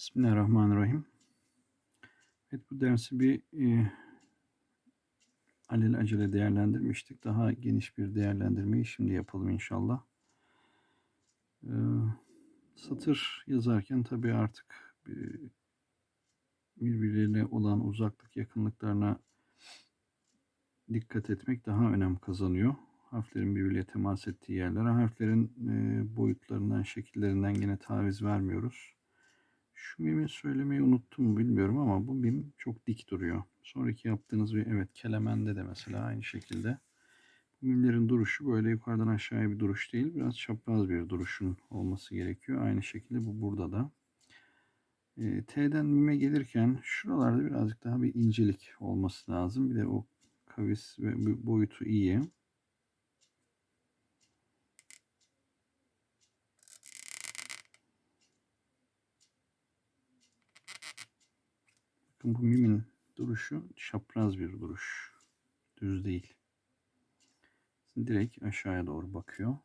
Bismillahirrahmanirrahim. Evet bu dersi bir e, alelacele değerlendirmiştik. Daha geniş bir değerlendirmeyi şimdi yapalım inşallah. E, satır yazarken tabii artık e, birbirleriyle olan uzaklık yakınlıklarına dikkat etmek daha önem kazanıyor. Harflerin birbiriyle temas ettiği yerlere harflerin e, boyutlarından, şekillerinden yine taviz vermiyoruz. Şu mimi söylemeyi unuttum bilmiyorum ama bu mim çok dik duruyor. Sonraki yaptığınız bir evet kelemende de mesela aynı şekilde. Bu mimlerin duruşu böyle yukarıdan aşağıya bir duruş değil. Biraz çapraz bir duruşun olması gerekiyor. Aynı şekilde bu burada da. E, T'den mime gelirken şuralarda birazcık daha bir incelik olması lazım. Bir de o kavis ve boyutu iyi. Bakın bu mimin duruşu çapraz bir duruş. Düz değil. Direkt aşağıya doğru bakıyor.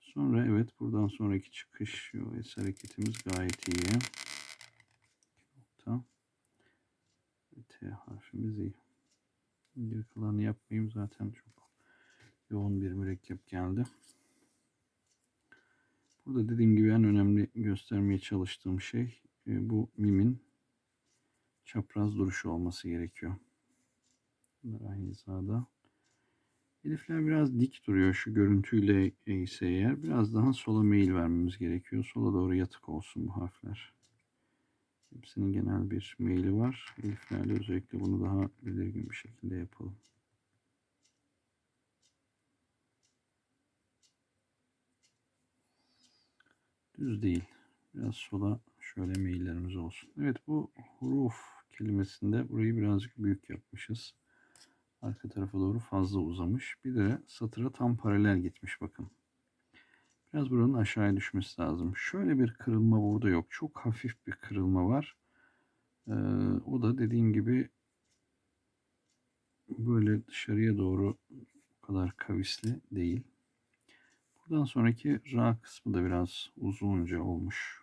Sonra evet buradan sonraki çıkış es hareketimiz gayet iyi. Nokta. T harfimiz iyi. Geri kalanı yapmayayım zaten çok yoğun bir mürekkep geldi. Burada dediğim gibi en önemli göstermeye çalıştığım şey e, bu mimin çapraz duruşu olması gerekiyor. Bunlar aynı hizada. Elifler biraz dik duruyor şu görüntüyle ise eğer. Biraz daha sola meyil vermemiz gerekiyor. Sola doğru yatık olsun bu harfler. Hepsinin genel bir meyili var. Eliflerle özellikle bunu daha belirgin bir şekilde yapalım. Düz değil. Biraz sola şöyle meyillerimiz olsun. Evet bu huruf kelimesinde burayı birazcık büyük yapmışız. Arka tarafa doğru fazla uzamış. Bir de satıra tam paralel gitmiş bakın. Biraz buranın aşağıya düşmesi lazım. Şöyle bir kırılma burada yok. Çok hafif bir kırılma var. Ee, o da dediğim gibi böyle dışarıya doğru o kadar kavisli değil. Buradan sonraki ra kısmı da biraz uzunca olmuş.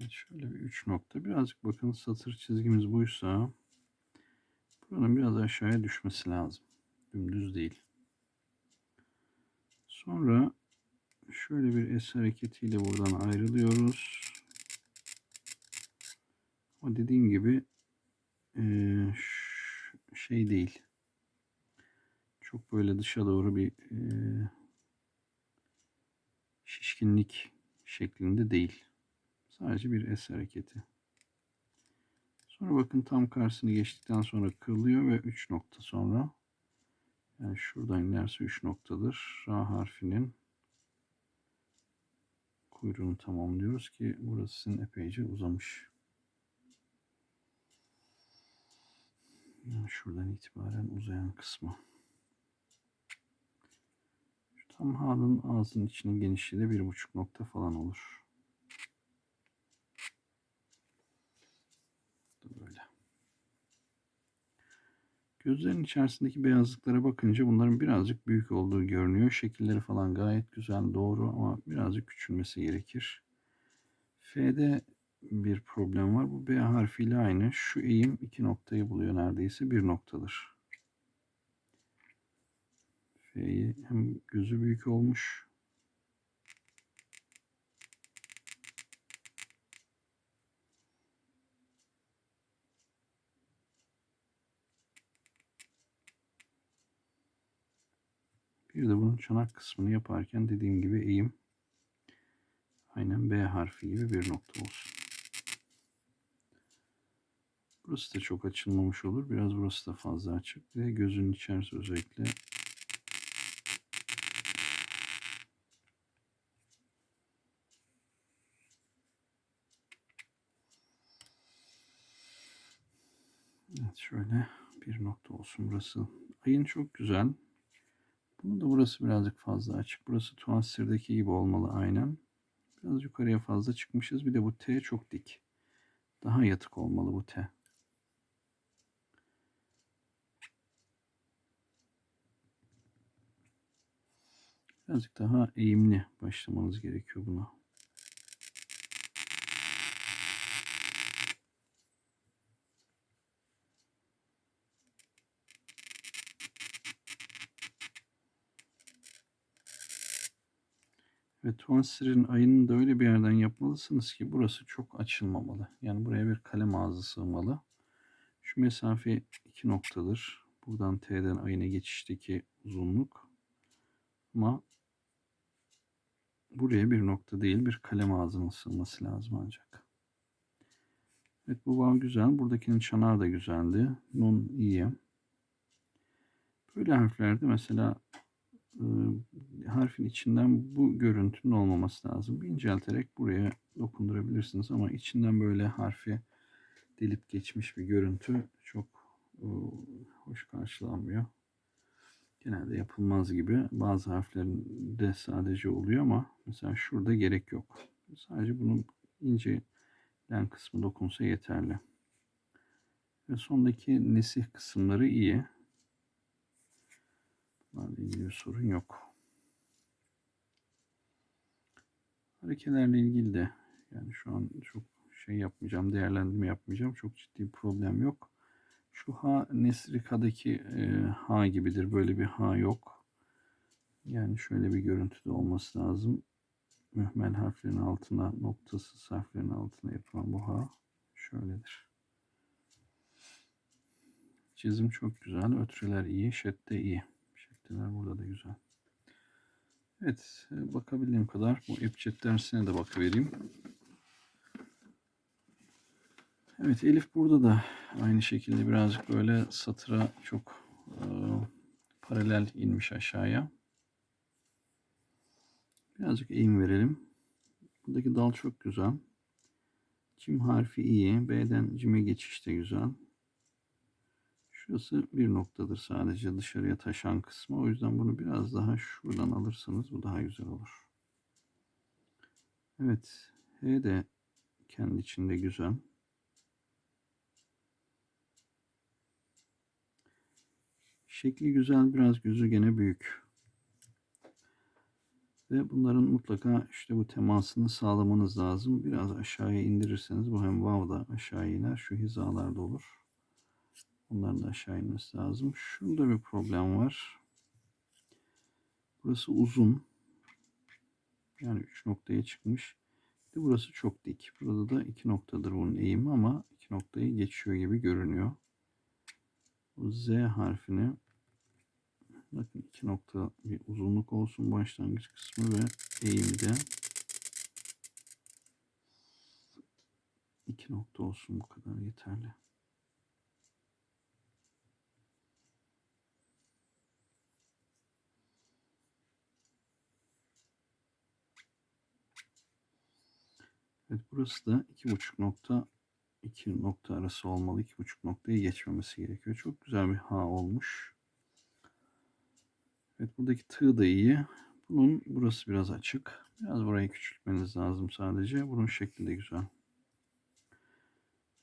Evet, şöyle bir üç nokta. Birazcık bakın satır çizgimiz buysa buranın biraz aşağıya düşmesi lazım. Dümdüz değil. Sonra şöyle bir S hareketiyle buradan ayrılıyoruz. Ama dediğim gibi şey değil. Çok böyle dışa doğru bir şişkinlik şeklinde değil. Sadece bir S hareketi. Sonra bakın tam karşısını geçtikten sonra kırılıyor ve 3 nokta sonra yani şuradan inerse 3 noktadır. Ra harfinin kuyruğunu tamamlıyoruz ki burası sizin epeyce uzamış. Yani şuradan itibaren uzayan kısmı. Şu tam halın ağzının içinin genişliği de bir buçuk nokta falan olur. Böyle. Gözlerin içerisindeki beyazlıklara bakınca bunların birazcık büyük olduğu görünüyor. Şekilleri falan gayet güzel, doğru ama birazcık küçülmesi gerekir. F'de bir problem var. Bu B harfiyle aynı. Şu eğim iki noktayı buluyor neredeyse. Bir noktadır. F'yi hem gözü büyük olmuş Bir de bunun çanak kısmını yaparken dediğim gibi eğim aynen B harfi gibi bir nokta olsun. Burası da çok açılmamış olur. Biraz burası da fazla açık. Ve gözün içerisi özellikle Evet şöyle bir nokta olsun burası. Ayın çok güzel. Bunu da burası birazcık fazla açık. Burası Tuansir'deki gibi olmalı aynen. Biraz yukarıya fazla çıkmışız. Bir de bu T çok dik. Daha yatık olmalı bu T. Birazcık daha eğimli başlamanız gerekiyor buna. Ve Tuansir'in ayını da öyle bir yerden yapmalısınız ki burası çok açılmamalı. Yani buraya bir kalem ağzı sığmalı. Şu mesafe 2 noktadır. Buradan T'den ayına geçişteki uzunluk. Ama buraya bir nokta değil bir kalem ağzının sığması lazım ancak. Evet bu bağ güzel. Buradakinin çanağı da güzeldi. Nun iyi. Böyle harflerde mesela harfin içinden bu görüntünün olmaması lazım. İncelterek buraya dokundurabilirsiniz ama içinden böyle harfi delip geçmiş bir görüntü çok e, hoş karşılanmıyor. Genelde yapılmaz gibi. Bazı harflerinde sadece oluyor ama mesela şurada gerek yok. Sadece bunun ince len kısmı dokunsa yeterli. Ve sondaki nesih kısımları iyi. Bunlarla ilgili sorun yok. Harekelerle ilgili de yani şu an çok şey yapmayacağım, değerlendirme yapmayacağım. Çok ciddi bir problem yok. Şu H Nesrika'daki e, H gibidir. Böyle bir H yok. Yani şöyle bir görüntüde olması lazım. Mühmel harflerin altına, noktasız harflerin altına yapılan bu H şöyledir. Çizim çok güzel. Ötreler iyi. Şette iyi. Şetteler burada da güzel. Evet. Bakabildiğim kadar bu Epcet dersine de bakıvereyim. Evet Elif burada da aynı şekilde birazcık böyle satıra çok e, paralel inmiş aşağıya. Birazcık eğim verelim. Buradaki dal çok güzel. Cim harfi iyi. B'den cime geçiş de güzel. Şurası bir noktadır sadece dışarıya taşan kısmı. O yüzden bunu biraz daha şuradan alırsanız bu daha güzel olur. Evet. H de kendi içinde güzel. Şekli güzel, biraz gözü gene büyük. Ve bunların mutlaka işte bu temasını sağlamanız lazım. Biraz aşağıya indirirseniz bu hem vav da aşağı iner. Şu hizalarda olur. Bunların da aşağı inmesi lazım. Şurada bir problem var. Burası uzun. Yani 3 noktaya çıkmış. Bir de burası çok dik. Burada da 2 noktadır bunun eğimi ama 2 noktayı geçiyor gibi görünüyor. Bu Z harfini bakın iki nokta bir uzunluk olsun başlangıç kısmı ve eğimde iki nokta olsun bu kadar yeterli. Evet burası da iki buçuk nokta iki nokta arası olmalı. iki buçuk noktayı geçmemesi gerekiyor. Çok güzel bir H olmuş. Evet buradaki tığ da iyi. Bunun burası biraz açık. Biraz burayı küçültmeniz lazım sadece. Bunun şekli de güzel.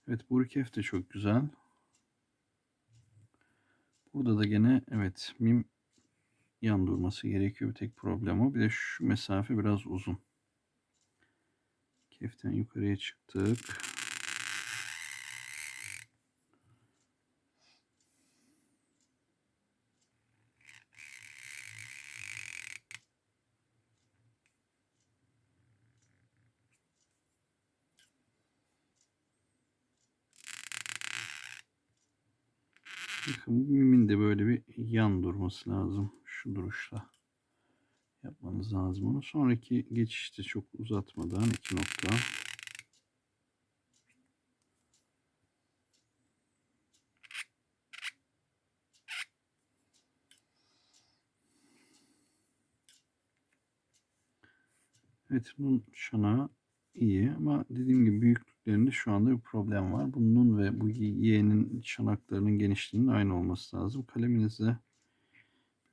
Evet burkef de çok güzel. Burada da gene evet mim yan durması gerekiyor. Bir tek problem o. Bir de şu mesafe biraz uzun. Keften yukarıya çıktık. Bakın bu mimin de böyle bir yan durması lazım. Şu duruşla yapmanız lazım onu. Sonraki geçişte çok uzatmadan iki nokta. Evet bunun şanağı iyi ama dediğim gibi büyüklük büyüklerinde şu anda bir problem var. Bunun ve bu y'nin çanaklarının genişliğinin aynı olması lazım. Kaleminizle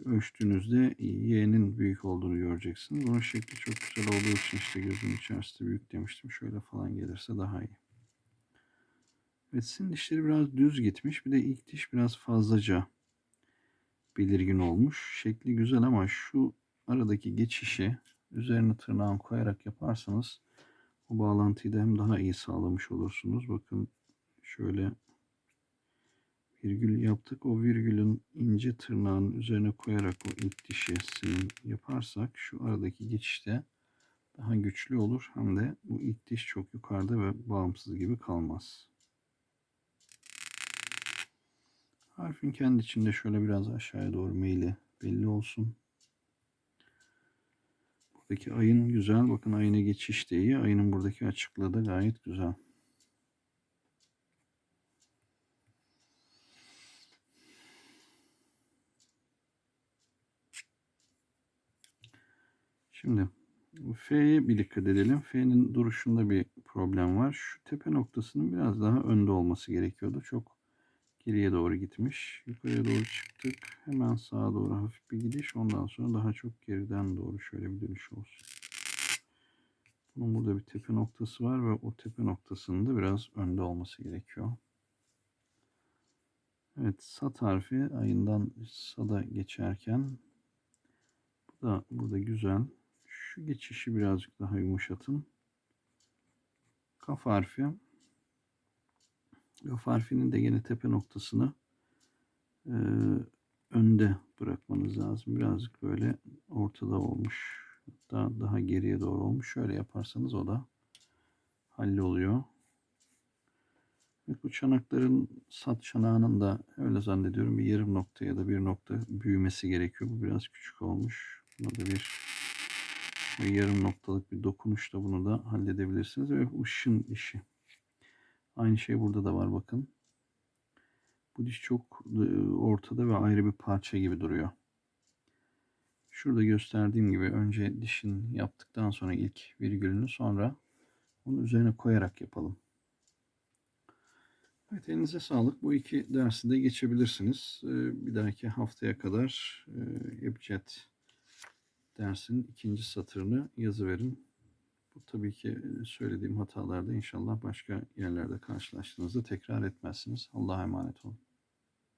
ölçtüğünüzde y'nin büyük olduğunu göreceksiniz. Bunun şekli çok güzel olduğu için işte gözüm içerisinde büyük demiştim. Şöyle falan gelirse daha iyi. Evet sizin dişleri biraz düz gitmiş. Bir de ilk diş biraz fazlaca belirgin olmuş. Şekli güzel ama şu aradaki geçişi üzerine tırnağını koyarak yaparsanız o bağlantıyı da hem daha iyi sağlamış olursunuz. Bakın şöyle virgül yaptık. O virgülün ince tırnağın üzerine koyarak o ilk dişi silim yaparsak şu aradaki geçişte daha güçlü olur. Hem de bu ilk diş çok yukarıda ve bağımsız gibi kalmaz. Harfin kendi içinde şöyle biraz aşağıya doğru meyli belli olsun. Buradaki ayın güzel. Bakın ayına geçiş de iyi. Ayının buradaki açıklığı da gayet güzel. Şimdi F'ye bir dikkat edelim. F'nin duruşunda bir problem var. Şu tepe noktasının biraz daha önde olması gerekiyordu. Çok geriye doğru gitmiş. Yukarıya doğru çıktık. Hemen sağa doğru hafif bir gidiş. Ondan sonra daha çok geriden doğru şöyle bir dönüş olsun. Bunun burada bir tepe noktası var ve o tepe noktasının da biraz önde olması gerekiyor. Evet sat harfi ayından sada geçerken bu da burada güzel. Şu geçişi birazcık daha yumuşatın. Kaf harfi. Kaf harfinin de yine tepe noktasını e, önde bırakmanız lazım. Birazcık böyle ortada olmuş. Hatta daha geriye doğru olmuş. Şöyle yaparsanız o da halloluyor. Evet, bu çanakların sat çanağının da öyle zannediyorum bir yarım nokta ya da bir nokta büyümesi gerekiyor. Bu biraz küçük olmuş. Buna da bir yarım noktalık bir dokunuşla bunu da halledebilirsiniz. Ve ışın işi. Aynı şey burada da var bakın. Bu diş çok e, ortada ve ayrı bir parça gibi duruyor. Şurada gösterdiğim gibi önce dişin yaptıktan sonra ilk virgülünü sonra onun üzerine koyarak yapalım. Evet elinize sağlık. Bu iki dersi de geçebilirsiniz. E, bir dahaki haftaya kadar Ebced dersin ikinci satırını yazıverin. Bu tabii ki söylediğim hatalarda inşallah başka yerlerde karşılaştığınızda tekrar etmezsiniz. Allah'a emanet olun.